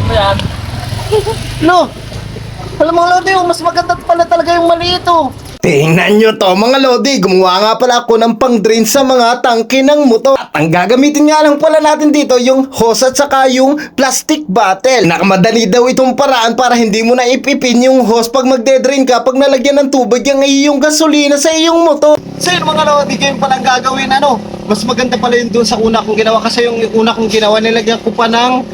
Suot mo yan. No! Alam mo, Lodi, oh, mas maganda pala talaga yung maliit, oh. Tingnan nyo to mga lodi, gumawa nga pala ako ng pang-drain sa mga tangke ng motor. At ang gagamitin nga lang pala natin dito yung hose at saka yung plastic bottle. Nakamadali daw itong paraan para hindi mo na ipipin yung hose pag magde-drain ka pag nalagyan ng tubig yung iyong gasolina sa iyong motor. So yun mga Lodi, kayo palang gagawin, ano? Mas maganda pala yun doon sa una kong ginawa. Kasi yung una kong ginawa, nilagyan ko pa ng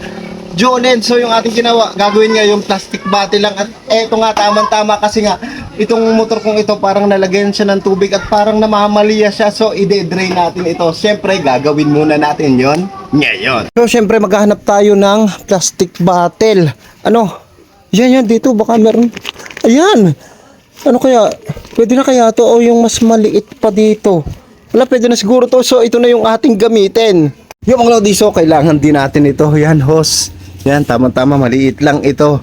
Jonen. So yung ating ginawa, gagawin nga yung plastic bottle lang. At eto nga, tamang-tama kasi nga, itong motor kong ito, parang nalagyan siya ng tubig at parang namamaliya siya. So ide-drain natin ito. Siyempre, gagawin muna natin yon ngayon. So syempre maghahanap tayo ng plastic bottle. Ano? Yan yan dito baka meron. Ayan. Ano kaya? Pwede na kaya to o yung mas maliit pa dito? Wala, pwede na siguro to. So ito na yung ating gamitin. Yung mga lodi, so kailangan din natin ito. Yan, hose. Yan, tama-tama, maliit lang ito.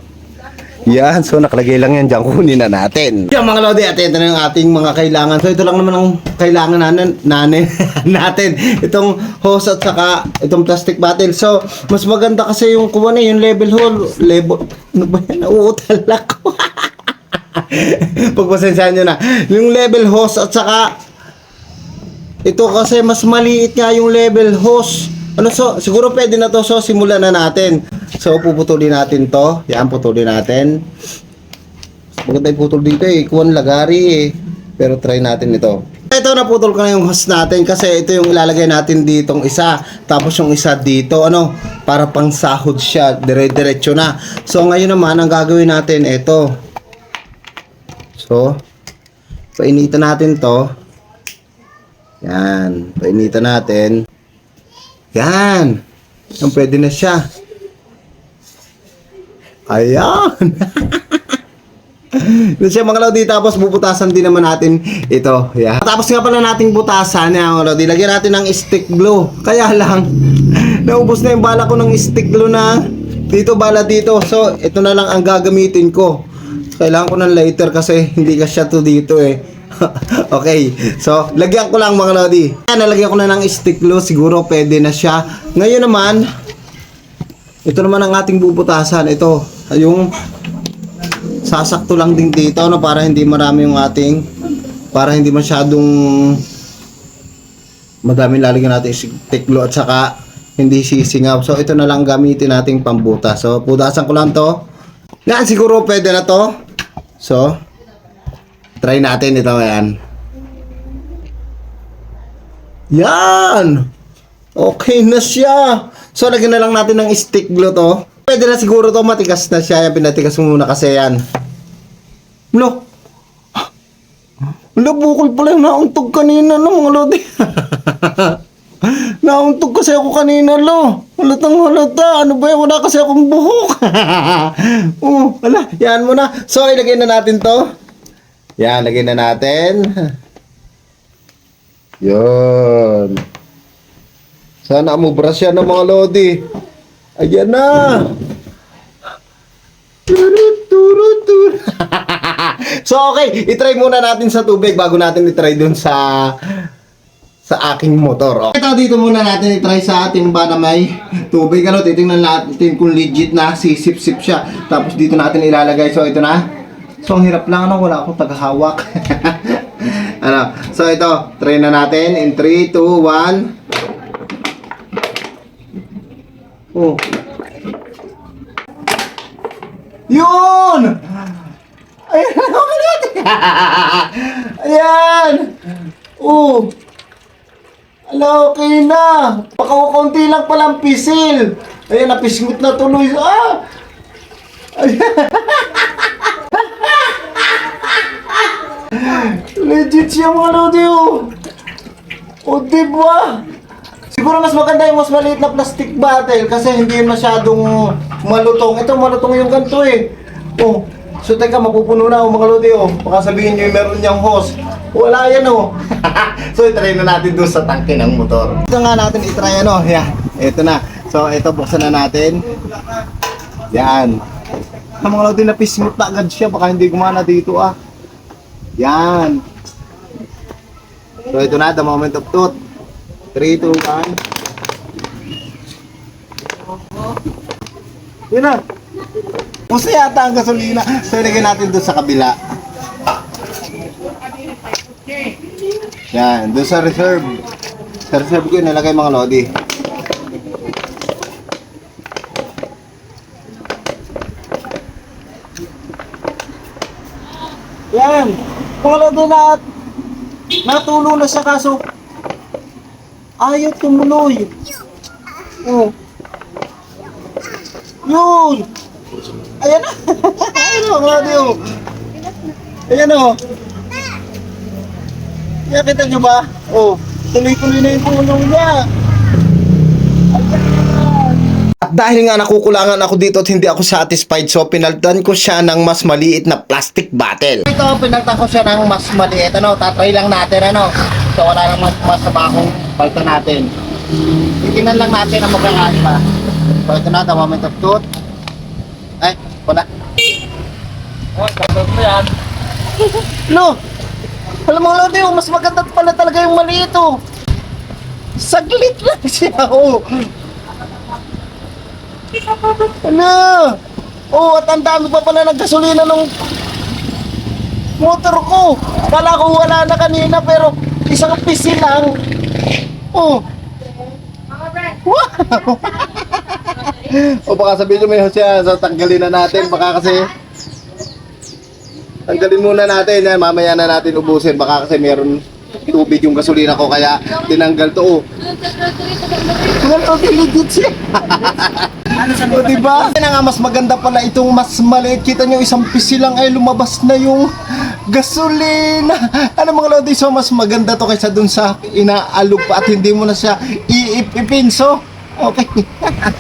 Yan, so nakalagay lang yan dyan, kunin na natin. Yan mga lodi, at ito na yung ating mga kailangan. So ito lang naman ang kailangan natin, natin, natin. Itong hose at saka itong plastic bottle. So, mas maganda kasi yung kuha na yung level hole. Level, ano ba yan? Nauutal ako. Pagpasensyahan nyo na. Yung level hose at saka ito kasi mas maliit nga yung level hose. Ano so, siguro pwede na to. So, simulan na natin. So, puputulin natin to. Yan, putulin natin. Maganda yung putol dito eh. Kuwan lagari eh. Pero try natin ito. Ito, naputol ko na yung hose natin kasi ito yung ilalagay natin ditong isa. Tapos yung isa dito, ano, para pang sahod siya. Dire-diretso na. So, ngayon naman, ang gagawin natin, ito. So, painitan natin to. Yan. Painitan natin. Yan. Ang pwede na siya. Ayan. Siya mga lodi. Tapos bubutasan din naman natin ito. Yan. Tapos nga pala nating butasan. Yan mga lodi. Lagyan natin ng stick glue. Kaya lang. Naubos na yung bala ko ng stick glue na dito bala dito. So ito na lang ang gagamitin ko. Kailangan ko ng lighter kasi hindi ka siya to dito eh. okay. So, lagyan ko lang mga lodi. Yan, nalagyan ko na ng stick glue. Siguro pwede na siya. Ngayon naman, ito naman ang ating bubutasan. Ito, yung sasakto lang din dito no para hindi marami yung ating para hindi masyadong madami lalagyan natin glue at saka hindi sisingaw. So ito na lang gamitin nating pambutas. So putasan ko lang to. Yan siguro pwede na to. So try natin ito yan. Yan! Okay na siya. So, lagyan na lang natin ng glue to. Pwede na siguro to, matigas na siya. Yan, pinatigas mo muna kasi yan. Lo! Lo, bukol pala yung nauntog kanina, no, mga lodi. nauntog kasi ako kanina, lo. Halatang halata. Ano ba yan? Wala kasi akong buhok. oh, wala. Yan mo na. So, ilagay na natin to. Yan, lagay na natin. Yun. Sana umubra siya ng mga lodi. Ayan na. Turut, turut, turut. so okay, itry muna natin sa tubig bago natin itry dun sa sa aking motor. Okay. Ito dito muna natin itry sa ating ba na may tubig. Ano, titingnan natin kung legit na sisip-sip siya. Tapos dito natin ilalagay. So ito na. So ang hirap lang ano, wala akong tagahawak. ano, so ito, try na natin in 3 2 1 Oh. Yun! Ayan, okay natin. Ayan! Oh. Ala, okay na. Pakakunti lang palang pisil. Ayan, napisngot na tuloy. Ah! Legit siya mga lodi oh. O diba? Siguro mas maganda yung mas maliit na plastic bottle kasi hindi yun masyadong malutong. Ito malutong yung ganito eh. Oh, so teka mapupuno na oh, mga lodi oh. Baka sabihin nyo yung meron niyang hose. Wala yan oh. so itry na natin doon sa tangke ng motor. Ito nga natin itry ano. Yeah, ito na. So ito buksan na natin. Yan. Ang mga lodi na pisngot na agad siya. Baka hindi gumana dito ah. Yan. So ito na, the moment of truth. 3, 2, 1. Yun na. Pusa yata ang gasolina. So, ilagay natin doon sa kabila. Yan, doon sa reserve. Sa reserve ko yun, nilagay mga lodi. Yan. Mga lodi na natulong na siya kaso ayaw tumuloy. Oh. Yun! Ayan na! Ayan o, mga lodi oh. Ayan o. Kaya kita nyo ba? Oh, tuloy-tuloy na yung tulong niya. Dahil nga nakukulangan ako dito at hindi ako satisfied, so pinaltan ko siya ng mas maliit na plastic bottle. Ito, pinaltan ko siya ng mas maliit. Ano, tatry lang natin, ano. So, wala namang masama kung paltan natin. Titingnan lang natin ang magkakaiba. So, ito na, the moment of truth. Ay, wala. Oh, tapos mo yan. No! Alam mo, Lodi, oh, mas maganda pala talaga yung maliit, oh. Saglit lang siya, oh. Ano? Oh, at ang dami pa pala ng gasolina nung motor ko. Kala ko wala na kanina, pero isang pisi lang. Oh. Wow! o baka sabihin nyo may siya, so tanggalin na natin. Baka kasi Tanggalin muna natin yan, mamaya na natin ubusin. Baka kasi meron tubig yung gasolina ko, kaya tinanggal to. Oh. Well, okay, legit siya. o, diba? Kaya nga, mas maganda pala itong mas maliit. Kita nyo, isang pisi lang ay lumabas na yung gasolina. Ano mga lodi, so mas maganda to kaysa dun sa inaalog pa at hindi mo na siya iipipinso. Okay.